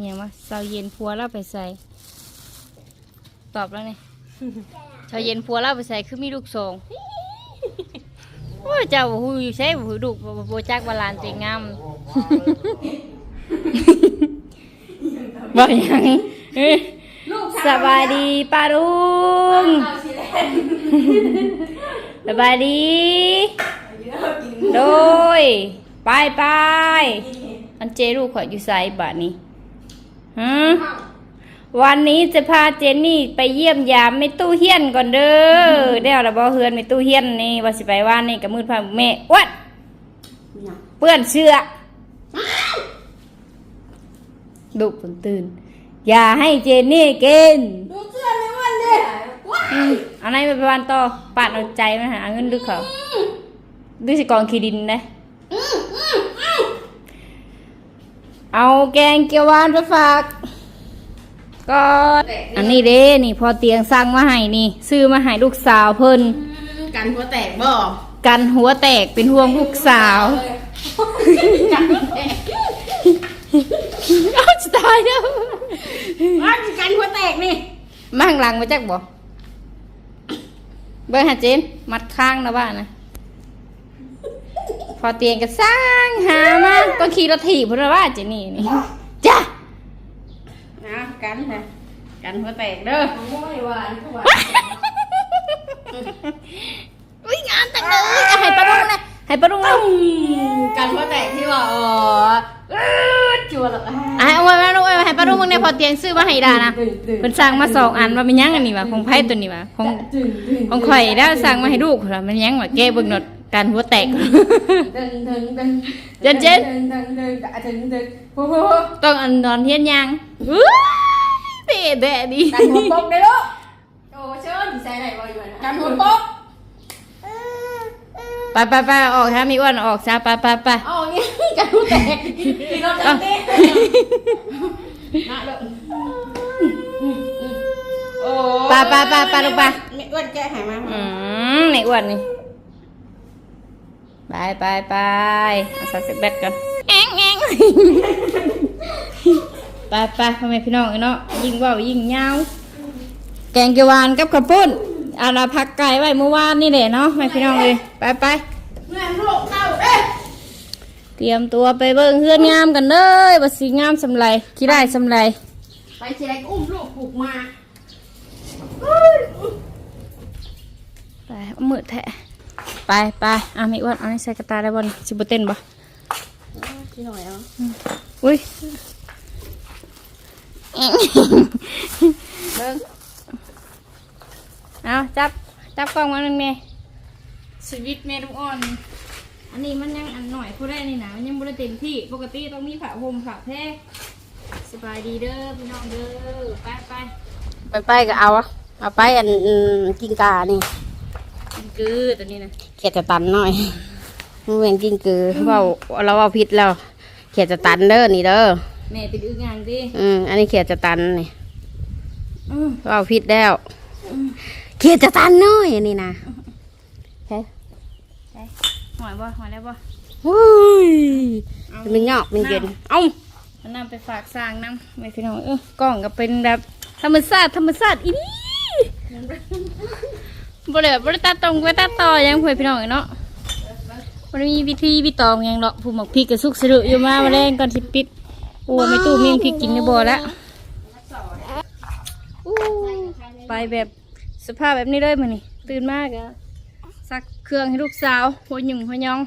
เนี่ยมาเสาเย็นพัวเราไปใส่ ตอบแล้วเนี่ยเสาเย็นพัวเราไปใส่คือมีลูกสองโอ้ยเจ้าบ่ฮู้อยู่ใช่บ่ฮู้ลูกบ่บ่จักว่าหลานตัวเองงามบ่หยังเอ้ยสบายดีป้าลุงสบายดี โดย ไปไปอันเจลูกขอยอยู่ไซบาทนี้ ฮะวันนี้จะพาเจนนี่ไปเยี่ยมยามไม่ตู้เฮียนก่อนเด้อเดี๋ยวเราบอเฮือนไม่ตู้เฮียนนี่ว่าสิไปว่านนี่กับมือพาแม่อ้วัดเปื้อนเสื้อดุผมตื่น อย่าให้เจนนี่กินดูเสื้อในวันเลยว้าอืมเอันไหนไปวันต่อปาดเอาใจมาหาเงินดึกเขาดึกสิกองขี้ดินนะ อืมอืมอืม เอาแกงเกี๊ยวหวานไปฝากก็อันนี้เด้นี่พอเตียงสั่งมาให้นี่ ซื้อมาให้ลูกสาวเพิ่นกันหัวแตกบ่กันหัวแตกเป็นห่วงลูกสาวกันหัวแตกเอาจะตายแล้วอ้าวกันหัวแตกนี่มาข้างหลังมาจักบ่เบิ่งหาเจนมัดข้างนะบ้านนะ พอเตียงก็สร้างหามาก็ขี่รถถีบเพิ่นว่าเจนี่นี่จ้ะนะกันนะกันหัวแตกเด้ออุ้ยงานแต่งเลยอะให้ปลาดุงนะให้ปลาดุงนะกันหัวแตกที่ว่าอ๋อเออจัวหรอกอะอะเอาไว้มาลูกเอาไว้ให้ปลาดุงมึงเนี่ยพอเตียงซื้อมาให้ดานะเพิ่นสั่งมาสองอันว่าเป็นหยังอันนี้วะของไผ่ตัวนี้วะของของข่อยแล้วสั่งมาให้ลูกเหรอมันหยังวะแก้เบิ่งหนด การหัวแตกดึงดึงดึงเจนเจนดึงดึงดึงดึงดึงโอ้โหต้องอันนอนเฮียนยังอื้อเตะแดะดีกันหัวปกได้ลูกโอ้เชิญใส่ไหนบ่อยู่นะกันหัวปกไปไปไปออกฮะมีอ้วนออกซะไปไปไปเอาอย่างงี้กันหัวแตกพี่น้องจังเต้น่าเลยโอ้ไปไปไปไปลูกไป ไม่อ้วนแก้หายมา อืมในอ้วนนี่ ไปไปไปเอาใส่เสร็จแบตกันแองแองไปไปพ่อแม่พี่น้องเนาะยิ่งเว่ายิ่งยาวแกงเกียวหวานกับข้าวปุ้นอาราพักไก่ไว้เมื่อวานนี่แหละเนาะแม่พี่น้องเลยไปไปแม่ลูกเข้าเอ้ยเตรียมตัวไปเบิ่งเฮือนงามกันเลยว่าสีงามสำไรขี้ได้สำไรไปเชียร์อุ้มลูกผูกมาไปเอามือแทะ ไปไปอะไม่อ้วนเอาให้ใส่กระตาได้บ่นี่สิบเต้นบ่ที่หน่อยเอาอุ้ยเบิ้งเอาจับจับกล้องมาหนึ่งเมสวิตเมลูกอ่อน อันนี้มันยังอันหน่อยผู้ได้นี่นะมันยังบ่ได้เต็มที่ปกติต้องมีผ้าห่มผ้าแพรสบายดีเด้อพี่น้องเด้อไปไปไปไปก็เอาอะเอาไปอันกินกานี่กินกือตัวนี้นะ เขียดจะตันหน่อยมันเป็นกินกือเว่าเราเอาพิษแล้ว เขียดจะตันเด้อนี่เด้อแม่เป็นอึงอ่างดิอืมอันนี้เขียดจะตันนี่อือเราเอาพิษแล้วเขียดจะตันน้อยอันนี้นะเฮ้ยหอยบ่หอยแล้วบ่อุ้ยจะเป็นงอกเป็นเย็นเอ้ามันนำไปฝากสร้างน้ำไม่พี่น้องเออกล้องก็เป็นแบบธรรมชาติธรรมชาติอีนี่ บ่ได้แบบบ่ได้ตัดตรงไปตัดต่อยังเพื่อนพี่น้องเนาะมันมีวิธีวิตองหยังเนาะผู้หมักพริกกระสุกสะดุอยู่มามาแรงก่อนสิปิดโอ้ไม่ตู้มีพริกกินในบ่อแล้วอู้ไปแบบสภาพแบบนี้เลยมื้อนี้ตื่นมากอะซักเครื่องให้ลูกสาวหัวหยุ่งหัวยอง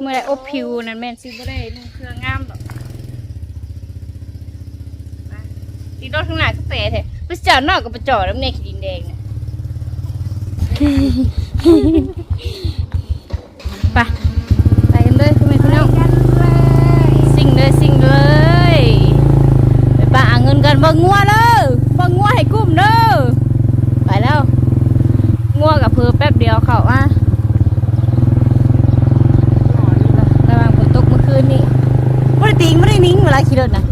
เมื่อไรอบผิวนั่นแม่นซิบ่ได้นุ่งเครื่องงามดอกตีรถข้างหน้าก็เตะแท้ไปจอดนอกกับไปจอดแล้วเนี่ขีดินแดงเนี่ย ไปไปกันเลยคุณแม่คุณน้องสิ่งเลยสิ่งเลยไปป้าเอาเงินกันบิ่งงัวเลยบิ่งงัวให้กุ้มเด้อไปแล้วงัวกับเพอแป๊บเดียวเขาอะระหว่างฝนตกเมื่อคืนนี้ไม่ได้ติงไม่ได้นิ่งเวลาขี่รถนะ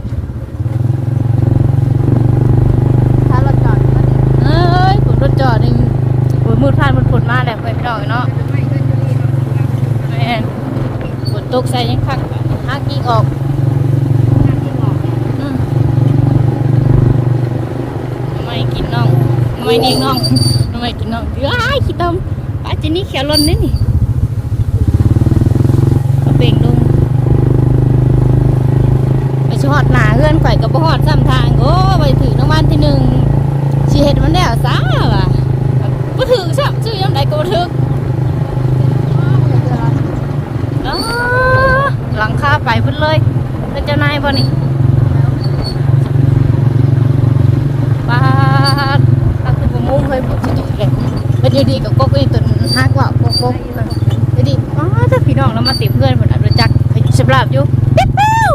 พี่น้องเนาะแม่นฝนตกใส่ยังคักหากิ่งออกอืไม่กินน้องไม่นี่น้องไม่กินน้องเดือดขี้ต้มป้าเจนี่แขียวล้นนี่นี่เบ่งลงไปชอดหนาเพื่อนข่อยกับบ่หอดซ้ำทางโอ้ไปถือน้องวันที่หนึ่งชีเห็ดมันแล้วซ่าว่ะ บ่ถึงซ้ำชื่อยำใดก็บ่ถึงอ๋อหลังคาไปพุ่นเลยเป็นเจ้านายบ่นี่ปาดก็คือบ่มุ้งเคยพูดสิดีเลยเป็นยูดีกับกกอีตุนฮักว่ากกกกอยู่ดีอ๋อถ้าพี่น้องเรามาติเพื่อนเหมือนอันรู้จักสำหรับอยู่ปิ๊บปิ๊ว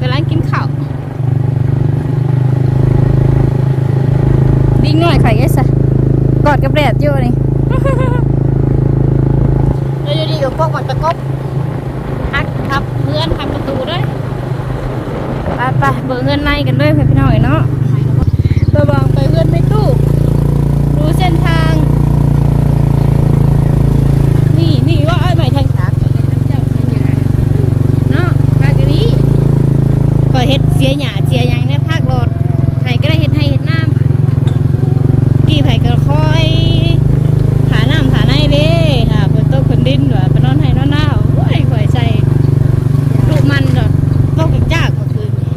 กำลังกินข้าวดิ้งหน่อยไข่ไอ้สะ กอดกับแดดอยู่นี่แล้วอยู่ดีกับกกมันตะกบฮักทับเพื่อนทำประตูด้วยไปไปเบิกเงินในกันด้วยเพื่อนพี่น้องเนาะระวังไปเพื่อนไม่ตู้ รู้เส้นทาง นี่นี่ว่าไอ้ใหม่ทางขาเนาะภาคนี้ก็เฮ็ดเสียหยาเสียหยังในภาครถไผก็ได้เฮ็ดให้เฮ็ดน้ำกี่ไผก็คอยหาน้ำหาในเด้ค่ะบนโต๊ะคนดินว่าไปนอนให้นอนหน้าโอ้ยข่อยใส่ลูกมันดอกตกจากเมื่อคืนนี้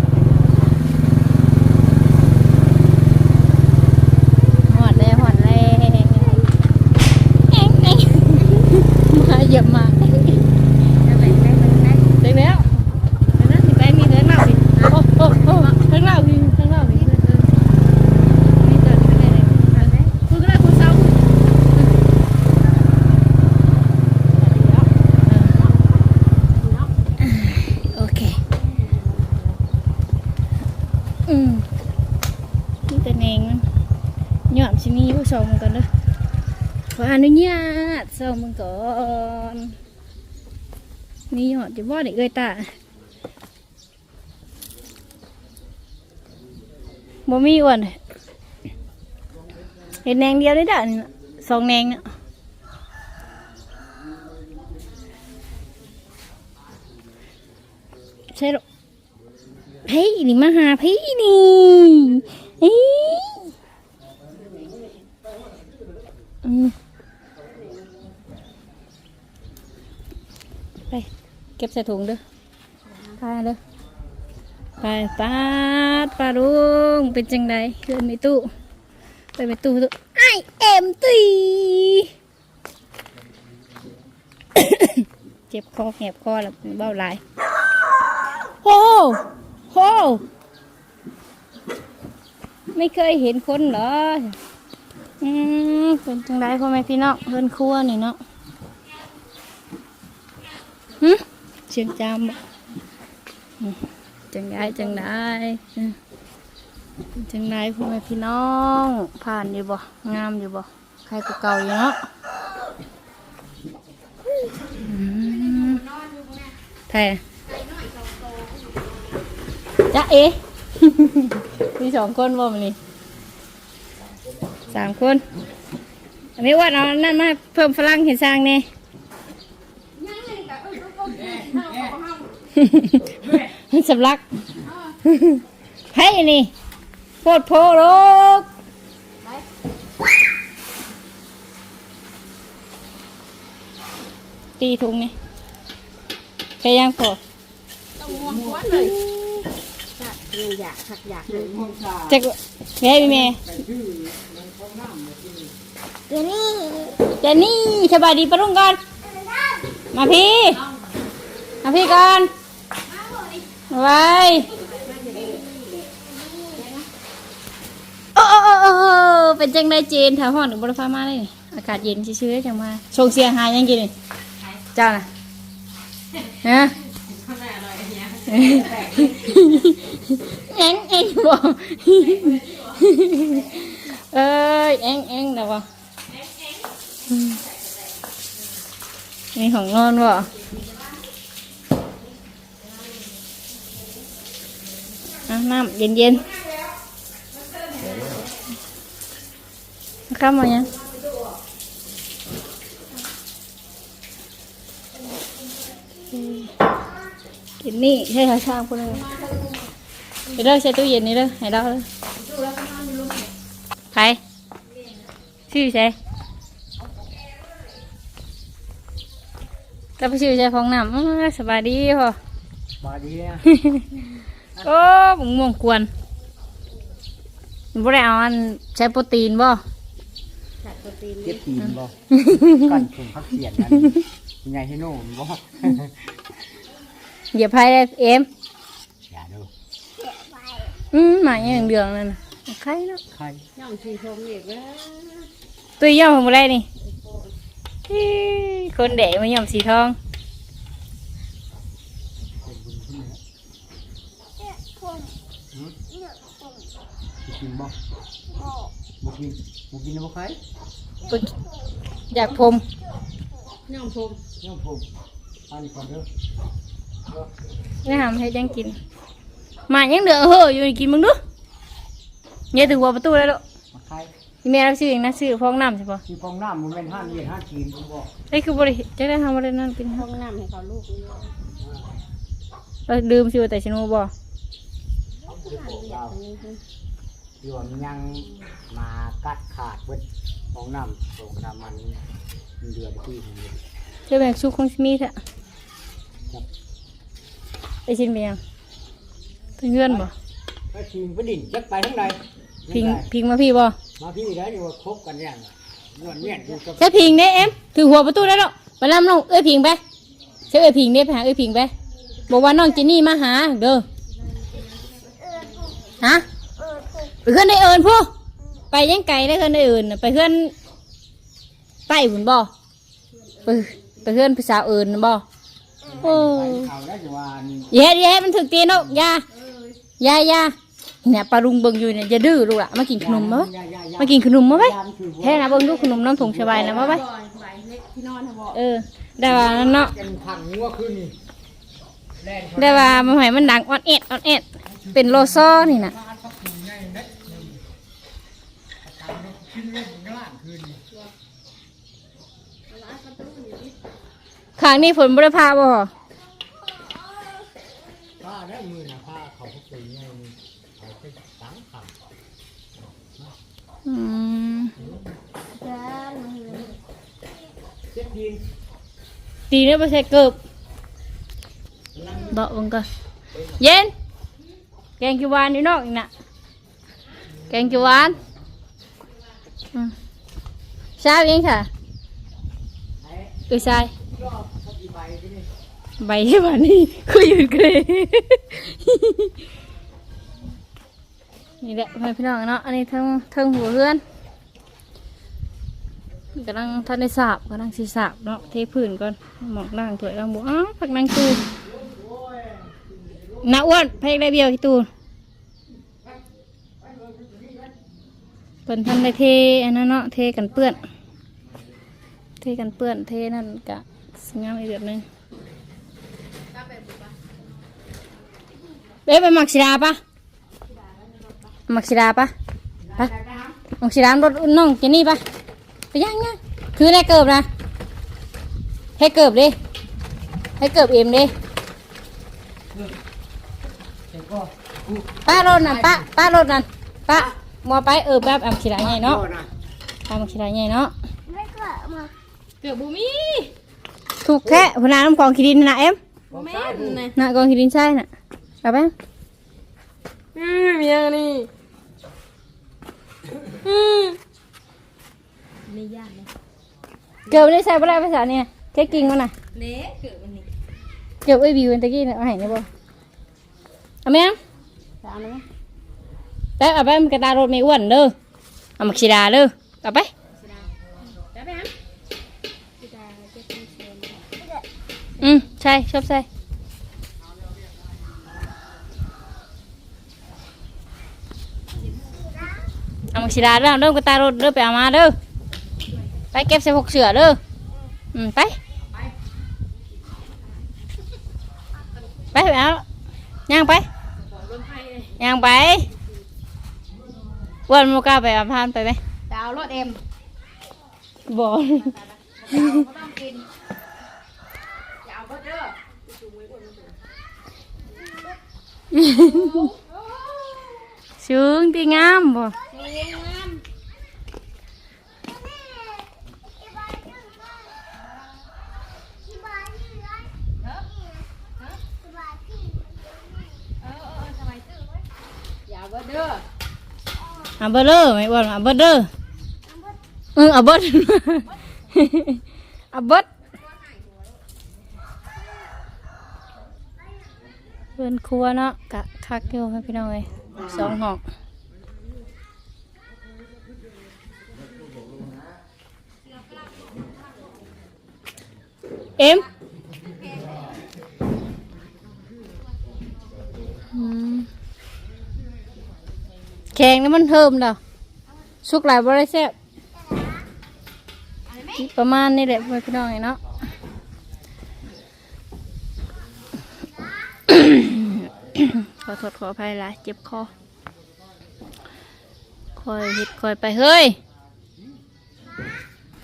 หอดเลยหอดเลยเอ็งเอ็งมาเหยียบมาเด็กแล้วไปนั่นสิไปมีเดินเล่าสิโอ้โอ้โอ้ทั้งเล่าสิทั้งเล่าสินี่เดินไปไหนเลยคุณก็ได้คุณเศร้าโอเค อืมนี่แต่เองมัน หยอมชิมีผู้ชมก่อนเด้อขออนุญาตชมมันก่อนมีหยอดจะบ่ได้เอ้ยตาบ่มีอ้วนเห็นแนงเดียวได้ด่านี่สองแนงน่ะใช่หรอพี่นี่มาหาพี่นี่อีอืม ไป เก็บใส่ถุงเด้อไปเด้อไปปาดปลาลุงเป็นจังไดเพื่อนมีตู้ไปไปตู้ตู้ไอเอ็มตีเจ็บคอแหบคอแล้วเบ้าหลายโอ้โหไม่เคยเห็นคนเหรอ อืมเป็นจังไดพ่อแม่พี่น้องเพื่อนครัวนี่เนาะหึเชียงจามบ่อืมจังไดจังไดอืมเป็นจังไดพ่อแม่พี่น้อง ผ่านอยู่บ่งามอยู่บ่ใครก็เก่าอยู่เนาะอืมแท้จ้าเอ๊ มีสองคนบ่มันนี่ สามคนอันนี้ว่าเอานั่นมาเพิ่มพลังเห็นสร้างเนี่ยมันสำลักให้นี่โพดโพโลกตีถุงนี่แค่ยังพออยากหักอยากเลยจะแม่พี่แม่ เดี๋ยวนี้เจนี่สบายดีปะลุงก่อน มาพี่ มาพี่ก่อนไว้โอ้โอ้โอ้โอเป็นจังไดเจนแถวห้องหรือบริฟ้ามาเลยอากาศเย็นชื้อๆจังมาชงเสียงหายยังกินเจ้าน่ะฮะเอ็งเอ็งบอกเอ้ยเอ็งเอ็งเดี๋ยวบ อกมีของนอนบ่อะน้ำเย็นเย็นๆข้ามมายังกินนี่ใช่ค่ะช่างคนนึงเดี๋ยวเด้อใช้ตู้เย็นนี่เด้อให้เราเลยไผไปชื่อใช่ ก็ไปชื่อใช่ฟองน้ำอ้าสบายดีพ่อมาดีเนี่ยโอ้บุงม่วงกวนบ่ได้เอาอันใช้โปรตีนบ่เจ็บตีนบ่กันถุงพักเสียนนั้นยังไงให้โน่นบ่เหยียบไพ่ได้เอ็มอย่าดูอืมหมาอย่างเดืองนั่นน่ะใครเนาะใครย่องสีชมอีกแล้วตัวย่อมของบ่ได้นี่อี้ คนเด๋มาย่อมสีทองเป็นบุญขึ้นแล้วหืมสิกินบ่บ่กินบ่กินบ่ใครปึ๊กอยากพรมย่องชมย่อมผมอันนี้ก่อนเด้อนี่ทำให้จังกินหมายังเดือเฮ้ออยู่นี่กิน มึงดูเนี่ยถึงหัวประตูแล้วลูกมาใครอีเมลเราซื้อเองนะซื้อฟองน้ำใช่ปะที่ฟองน้ำมันเป็นห้าเย็นห้ากินบ่ไอ้ยคือบริจะได้ทำอะไรนั่นกินห้องน้ำให้เขาลูกนี่เราลืมซื้อแต่ชนูบ่เราที่ว่ามันยังมากัดขาดเบิดฟองน้ำฟองน้ำมันเดือดที่เดือดเจะแบ่งซุกของชิมีเถอะไอชินไปยังเพื่อนบ่ไปชิมไปดิ่นจักไปทั้งใด พิงพิงมาพี่บ่มาพี่ได้ดีว่าคบกันเนี่ยนวลเนี่ยอยู่กับใช่พิงเด้เอ็มถือหัวประตูได้แล้วไปลำลงเอ้ยพิงไปใช่เอ้ยพิงเด้ไปหาเอ้ยพิงไปบอกว่าน้องเจนนี่มาหาเด้อฮะไปเพื่อนได้เอิญพวกไปยังไกลได้เพื่อนได้เอิญน่ะไปเพื่อนไปหุ่นบ่ไปไปเพื่อนภาษาวเอิญน่ะบ่โอ้ไปยเขาได้จะว่านี่อย่าเฮ็ดอย่าเฮ็ดมันถึกตีนกอยาอยาอยา เนี่ยปลารุงเบิ่งอยู่เนี่ยอย่าดื้อลูกละมากินขนมมาไว้ยายายามากินขนมมาไว้ยามคือแท้นะเบิ่งดูขนมน้ำถุงสบายนะมาไว้ที่นอนทบอกเออได้ว่านั่นเนาะกันพังงัวขึ้นนี่แล่นได้ว่ามันให้มันดังออนเอ็ดออนเอ็ดเป็นโลโซนี่น่ะขึ้นเล่นข้างล่างขึ้นข้างนี้ฝนบ่ได้พาบ่ ผ้าได้มือนะผ้าเขาพกตีไงนี่เขาไปสังขัง อืมเจ็บดินตีเนี่ยบ่ใช่เกิบเบาเบิ่งก่อนเย็นแกงกิวหวา นี่แหวานอืมเช้าเองค่ะไอ้เอ้ยชายรอบเขาอีใบที่นี่ใบที่ว่านี่คือยืนเกรนี่แหละพี่น้องเนาะอันนี้ทั้งทั้งหัวเพื่อนกำลังท่านได้สาบกำลังสีสาบเนาะเทพื้นก่อนหมอกนั่งถวยกำลังบอกอ้าวพักนั่งตูน้าอ้วนเพลงได้เบียวที่ตูเป็นท่านได้เทอันนั้นเนาะเทกันเปื้อน เทกันเปื้อนเทนั่นกะสงามอีกแบบนึงเอ้ไปหมักศิลาปะ มักศิลาปะไปหมักศิลารถน้องเจนี่ปะไปย่างย่างคือได้เกิบนะ ให้เกิบดิให้เกิบเอ็มดิเจ็บก็ป้ารถนั่นป้าป้ารถนั่นป้ามัวไปเออแบบหมักศิลาใหญ่เนาะโนะป้าหมักศิลาใหญ่เนาะเกิบบูมีถูกแค่พนาน้ำกองขีดินน่ะเอ็มบอกซ้ายดูน่ะกองขีดินใช่น่ะเอาไปอือมีอย่างนี้ อือไม่ยากเลยเกิบได้ใช่ปะได้ภาษาเนี่ยแค่กิ่งมันน่ะ เละเกิดวันนี้เก็บไว้วิวตะกี้เนี่ยเอาให้ได้บ่เอาไหมอะตามเลยแต่เอาไปมันกระตารถไม่อ้วนเด้อเอามาขีดาเด้อเอาไปได้ไหมฮะอืมใช่ชอบใส่ เอามาขีดาเด้อเด้อกระตารถเด้อไปเอามาเด้อไปเก็บใส่พกเสือเด้ออืมไป ไปไปเอาย่างไปย่างไปอ้วนโมกล้าไปเอาพานไปไหมดาวรถเอ็มบอลก็ต้องกินอย่าเอารถเด้อชื้งตีงามบ่ มีเงินเอาเบอเดอไม่บอกเอาเบอเดอร์ออเอเบอร์เอาเบอร์เพื่อนครัวเนาะกะคักอยู่ค่ะพี่น้องเลยสองหอก เอ็มแข็งนี่มันเทิมเด้อสุกหลายบ่ได้แซ่บประมาณนี้แหละพ่อพี่น้องเนาะขอโทษขออภัยลายเจ็บคอคอยเฮ็ดคอยไปเฮ้ย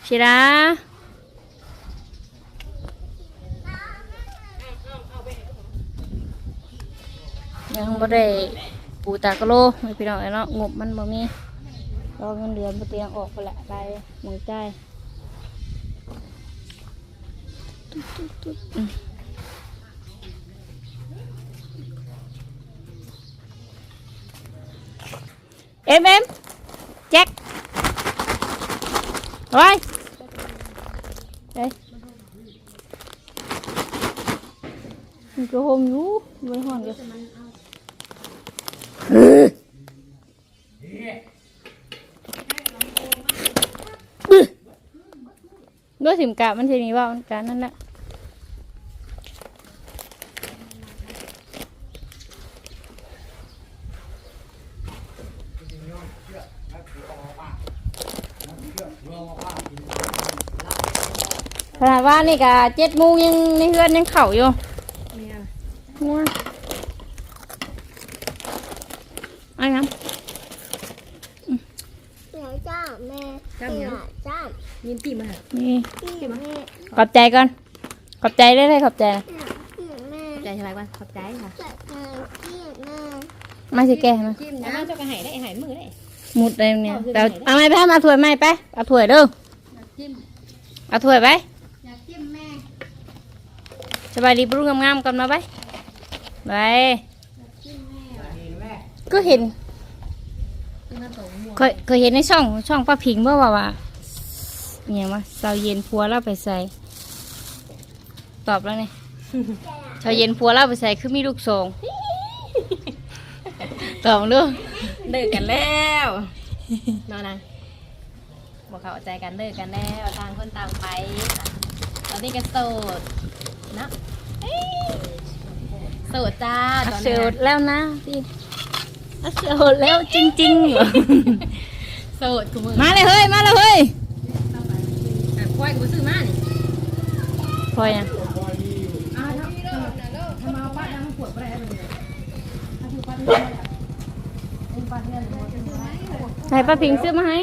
ชิดา ยังบ่ได้ปูตากะโลไม่พี่น้องไอ้เนาะงบมันบ่มีรอเงินเดือนบ่เตียงออกไปละไปหมองใจายตุ๊ดตุ๊ดตุ๊ดอืมเอ็มเอ็มแจ็คไว้เฮ้ยมันก็หงอยู่ไว้ห้องเดียว ด้วยสิมกะมันจะมีว่ามันการนั่นแหละขนาดว่านี่กะเจ็ดโมงยังในเฮือนยังเข่าอยู่ง่วงไอ้น้ำ เดี๋ยวจ้าแม่เดี๋ยวจ้า ยินตีมาหา นี่ พี่แม่ ขอบใจก่อน ขอบใจได้เลยขอบใจนะพี่แม่ใจสบายว่าขอบใจค่ะจะทานพี่แม่มาสิแกนะจิ้มนะเจ้าก็หายได้หายมือได้หมุดอะไรเนี่ยแต่เอาไม่ไปเอาถ้วยไม่ไปเอาถ้วยเด้อจิ้มเอาถ้วยไปอยากจิ้มแม่สบายดีปรุงงามๆกันมาไปไปก็เห็นเคยเคยเห็นในช่องช่องป้าพิงเมื่อว่าว่าเนี่ยว่าเสาเย็นพัวเราไปใส่ ตอบแล้วเนี่ยเสาเย็นพัวเราไปใส่คือมีลูกสองตอบเรื่องเลิกกันแล้วนอนนะบอกเขาใจกันเลิกกันแล้วต่างคนต่างไป ตอนนี้ก็โสดเนาะเอ้ยโสดจ้าตอนเสนี้ดแล้วนะพี่เสดแล้วจริงๆเหรอโสดกูมือมาเลยเฮ้ยมาเลยเฮ้ยอะควายกูซื้อมานี่พอยั งใส่ป้าพิงซื้อมาให้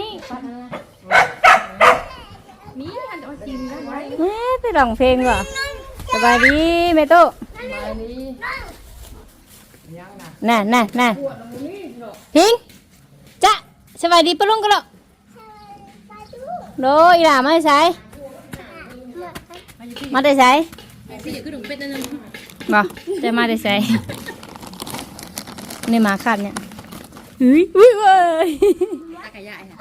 มีอันเอาจิ้มได้ไหมแม่ไปร้องเพลงก่อนสบายดีเมตุน่ะน่ะน่ะพิงจ้ะสบายดีปะลุงกันหรอโดยอีหล่ามาได้ใส่มาได้ใส่พี่อย่าขึ้นถึงเป็ดนั่นนึงบ่จะมาได้ใส่นี่หมาขัดเนี่ยอุ้ยอุ้ยเว้ยตากระยายค่ะ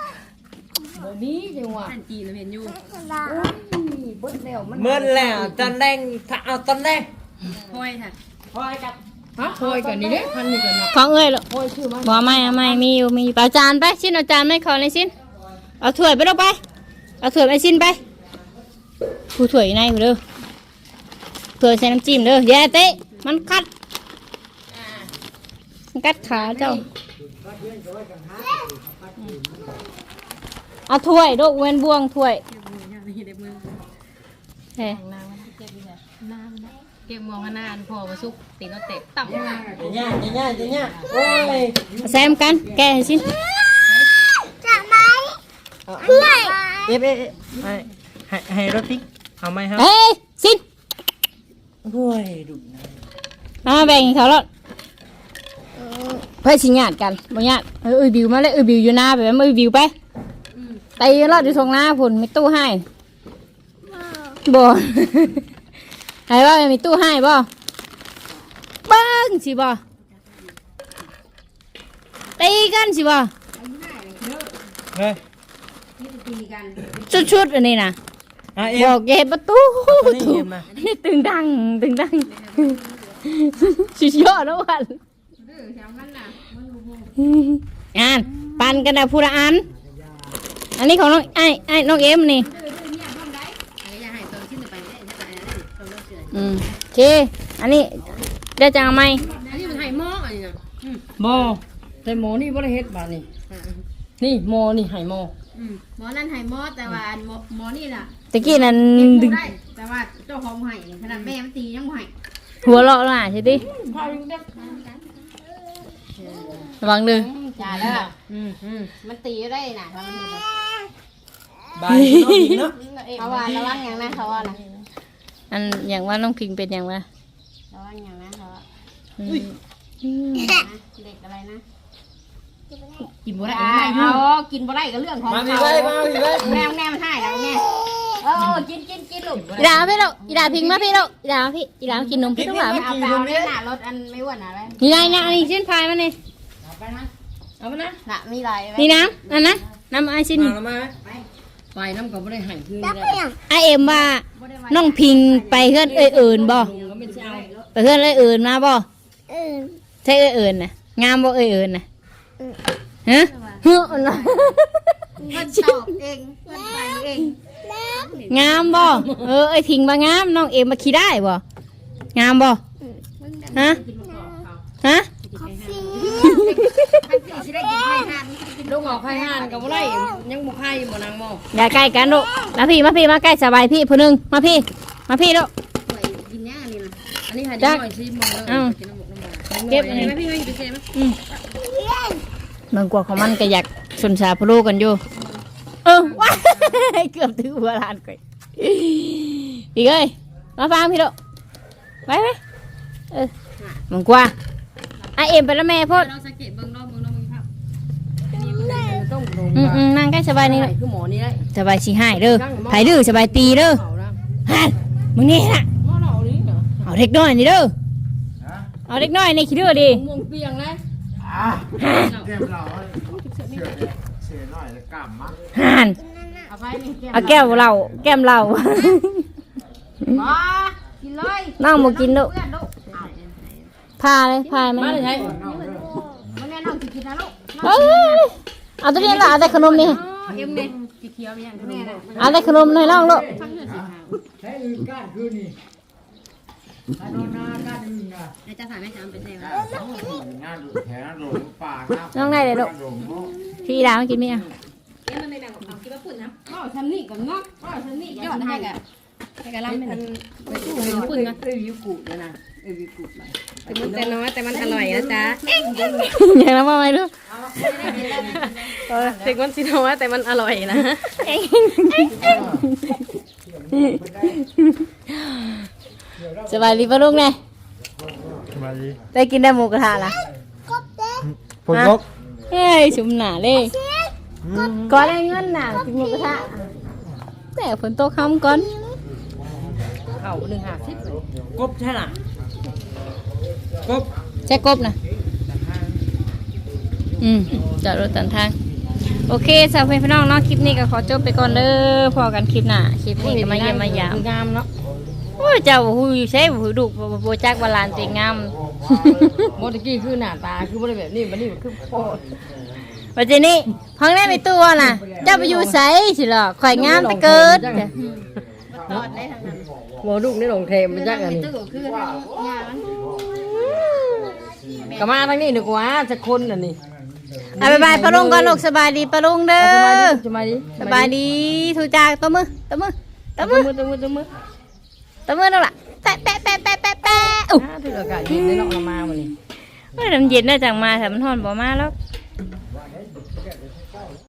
บ่มีจังหวะอันจีนเห็นอยู่เมื่อแล้วตอนแรกถ้าเอาตอนแรกคอยค่ะพอยกับฮะคอยก่อนนี่เด้พันนี่ก่อนเนาะของเอ้ยหรอบ่ไม่เอาไม่มีอยู่มีอยู่เอาจานไปชิ้นเอาจานไม่ขอเลยชิ้นเอาถ้วยไปลงไป เอาถ้วยไปชิ้นไปผู้ถ้วยอยู่ในผู้เด้อถ้วยใส่น้ำจิ้มเด้ออย่าเตะมันกัดมัน กัดขาเจ้า เอาถ้วยโดกเว้นบ่วงถ้วยเฮ้น้ำมันเก็บอยู่ไหนน้ำนะเก็บมองขนาดพอมาสุกตีนเตะต่ำเนี่ยเนี่ยเนี่ยเนี่ยโอ้ยเอาแซมกันแกะให้ชิ้นจะไหมเพื่อนเอ๊ะเอ๊ะให้ให้ให้รถพริกเอาไหมครับเฮ้ยชิ้นโอ้ยดุนะเอามาแบ่งให้เขาแล้ว เพื่อชิงญาติกันบ่ญาติเอ้ยบิวมาเลยเอ้ยบิวอยู่หน้าไปไหมเอ้ยบิวไปตีรอดอยู่ตรงหน้าพุ่นมีตู้ให้บ่ให้ว่ามีตู้ให้บ่เบิ้งสิบ่ตีกันสิบ่เฮ้ยชุดๆอันนี้นะอะเอ็บมอกอย่าเห็นประตูประตูนี่เอ็มมานี่ตึงดังตึงดังชิชยอดแล้วกัน งานปันกันนะพูดอัน อันนี้ของน้องไอ้ไอ้น้องเอ็มนี่อืมโอเคอันนี้เดี๋ยวจะเอาไหมอันนี้มันไห่หม้ออันนี้นะหมอแต่หมอนี่บ่ได้เฮ็ดบาดนี่นี่หมอนี่ให้หมออืมหมอนั่นไห่หม้อแต่ว่าอันหมอหมอนี่น่ะตะกี้นั้นเก็บดึงได้แต่ว่าเจ้าของบ่ไห่ขนาดแม่มันตียังบ่ไห่หัวเราะแล้วอะใช่ดิ ระวังเลยจ้าแล้วอืมอืมมันตีได้น่ะเพราะมันมีบายน้องอีกเนาะเขาว่าระวังอย่างนะเขาว่านะอันอย่างว่าน้องพิงเป็นอย่างว่าระวังอย่างนะเขาว่าอืมเด็กอะไรนะกินบ่ได้อ่าไม่เอายุ่งกินบ่ได้ก็เรื่องของมาพี่เขาไว้มาพี่ไว้แม่แม่มันให้แล้วแม่เออกินกินกินลูกอีดาพี่ลูกอีดาพิงมาพี่ลูกอีดาพี่อีดากินนมพี่ต้องหวานเอาไปเอาเนี่ยน่ะรถอันไม่อ้วนอะไรนี่ไงเนี่ยอันนี้เส้นพายมันนี่ เอามานะน่ะมีลายไหมนี่น้ำนั่นนะน้ำไอซิน มาแล้วมาไปน้ำก็บ่ได้ให้คืนได้ไอเอ็มว่าน้องพิงไปเพื่อนเอ้ยเอิญบ่ ลุงก็ไม่สิเอาไปเพื่อนเอ้ยเอิญมาบ่เออใช่เอ้ยเอิญนะงามบ่เอ้ยเอิญนะฮะเฮ้อนะมันตอบเองมันไปเองงามบ่ เออไอพิงมางามน้องเอ็มมาขี่ได้บ่ งามบ่ ฮะ ฮะ มันสิได้กินไข่ทานลูกออกไข่ห่านก็บ่ได้ยังบ่ไข่บ่นางหมออย่าใกล้กันลูกมาพี่มาพี่มาใกล้สบายพี่ผู้หนึงมาพี่ มาพี่ลูกป่วยกินย่างนี่นะอันนี้ให้จัได้กหน่อยสิมองแล้วอ้าวกินน้ำหมกน้ำมันเก็บอันเห็นี้นไหมพี่ไม่ไปเซมเมืองกว่าของมันก็อยากสนสาพลูกันอยู่เออว้ายเกือบถือหัวลานก่อยพี่เอ้ยมาฟังพี่ลูกไปไหมเออเมืองกว่าไอะเอ็มไปแล้วแม่พ่อเราสังเกตเบิ่งรอบเบิ่งรอบมึงครับต้องลงอืมอืมนั่งใกล้สบายนี่ลูกคือหมอนี่ได้สบายชีให้เด้อไผดื้อสบายตีเด้อเอาละฮันมึงนี่น่ะหมอเรานี่เหรอเอาเด็กน้อยนี่เด้อเอาเด็กน้อยนี่ขี้ดื้อดิม่วงเปียงนะอะเก็บเราเสียเสียหน่อยแล้วกลับมาฮันเอาไปนี่แก้มเอาแก้วเราแก้มเรามากินเลยน้องบ่กินลูกเพื่อนลูกเอา พาเลยพามันมาเลยใช่มันแม่น้องสิกินนะลูกเอ้ยเอาตัวนี้ละเอาแต่ขนมนี่อ๋อเอ็มเนี่ยสีเขียวเนี่ยแม่น่ะเอาแต่ขนมหน่อยล่องลูกทั้งเงินสีขาวใช้อื่นก้านคืนนี่ถ้านอนหน้าก้านอื่นนะไอ้จะถ่ายแม่จะเอาไปใส่ไว้งานดูแถวหลงป่าครับน้องได้เลยลูกหลงเนาะพี่ดาวมากินไหมอะเอ็มมันไม่แบ่งของกินมาปุ่นนะอ๋อฉันนี่กับงอกอ๋อฉันนี่ยอดให้กะให้กะลำเป็นไปสู้กับปุ่นนะเอ้ยวิวกุเลยนะ เอ้ยวิวกุเลยมันแต่น้อยแต่มันอร่อยนะจ๊ะอย่างนั้นมาไหมลูกถึงมันสิน้อยแต่มันอร่อยนะสบายดีปะลูกเนี่ยมาดิได้กินได้หมูกระทะละฝนตกเฮ้ยชุมหนาเลยก่อนได้เงินน่ะกินหมูกระทะแต่ฝนตกค่ำก่อนเข่าหนึ่งหาสิบกบใช่ล่ะ กบแจ็คกบนะอืมจอดรถตันทาง โอเคสาวเพื่อนพี่น้องเนาะคลิปนี้ก็ขอจบไปก่อนเด้อพอกันคลิปหน้าคลิปนี้ก็มาเยี่ยมมายามงามเนาะโอ้ยเจ้าหูยใช่หูดุบ่บ่บ่จักว่าหลานตัวเองงามโมตะกี้คือหน้าตาคือบ่ได้แบบนี้บัดนี้คือโคตรว่าจะนี่ห้องแรกในตัวน่ะเจ้าไปอยู่ไสสิหรอข่อยงามแต่เกิดตอดได้ทั้งนั้นหมอลูกในหลงเทมมันจักอันนี้ ตู้คือทั้งงานก็มาทางนี้ดีกว่าจะคนอันนี้อะบ๊ายบายปะลุงก่อนลูกสบายดีปะลุงเด้อสบายดีสบายดีทูจากตัวมือตัวมือตัวมือมือตัวมือตัวมือตัวมือนั่นล่ะแปะแปะแปะแปะแปะแปะอุ๊ยถืออากาศเย็นได้เนาะเรามาวันนี้เฮ้ยน้ำเย็นน่าจังมาแต่มันร้อนบ่มาแล้วม